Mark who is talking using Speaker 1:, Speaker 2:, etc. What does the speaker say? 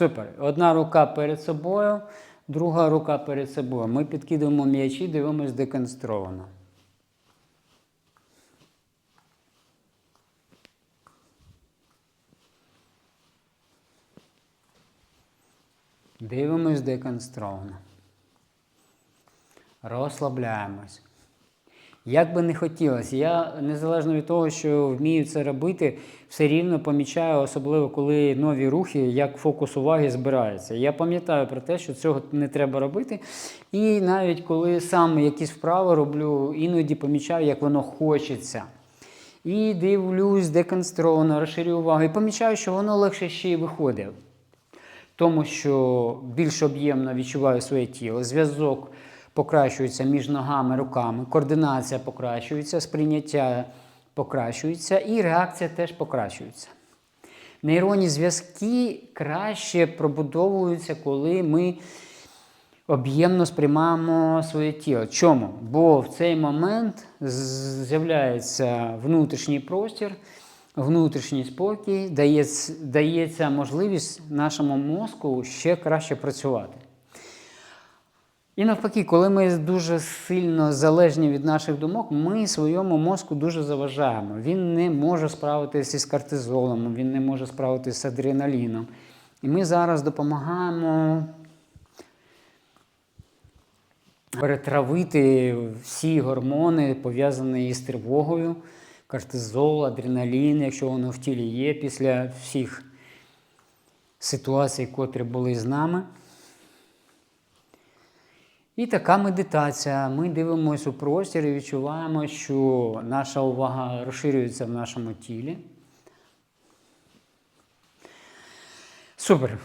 Speaker 1: Супер. Одна рука перед собою, друга рука перед собою. Ми підкидуємо м'ячі, дивимось деконстровано. Дивимось деконстровано. Розслабляємось. Як би не хотілося, я незалежно від того, що вмію це робити, все рівно помічаю, особливо коли нові рухи, як фокус уваги збирається. Я пам'ятаю про те, що цього не треба робити. І навіть коли сам якісь вправи роблю, іноді помічаю, як воно хочеться. І дивлюсь деконстровано, розширюю увагу, і помічаю, що воно легше ще й виходить тому що більш об'ємно відчуваю своє тіло, зв'язок покращується між ногами, руками, координація покращується, сприйняття покращується і реакція теж покращується. Нейронні зв'язки краще пробудовуються, коли ми об'ємно сприймаємо своє тіло. Чому? Бо в цей момент з'являється внутрішній простір, внутрішній спокій, дається, дається можливість нашому мозку ще краще працювати. І навпаки, коли ми дуже сильно залежні від наших думок, ми своєму мозку дуже заважаємо. Він не може справитися із кортизолом, він не може справитися з адреналіном. І ми зараз допомагаємо перетравити всі гормони, пов'язані із тривогою, кортизол, адреналін, якщо воно в тілі є, після всіх ситуацій, котрі були з нами. І така медитація. Ми дивимося у простір і відчуваємо, що наша увага розширюється в нашому тілі. Супер.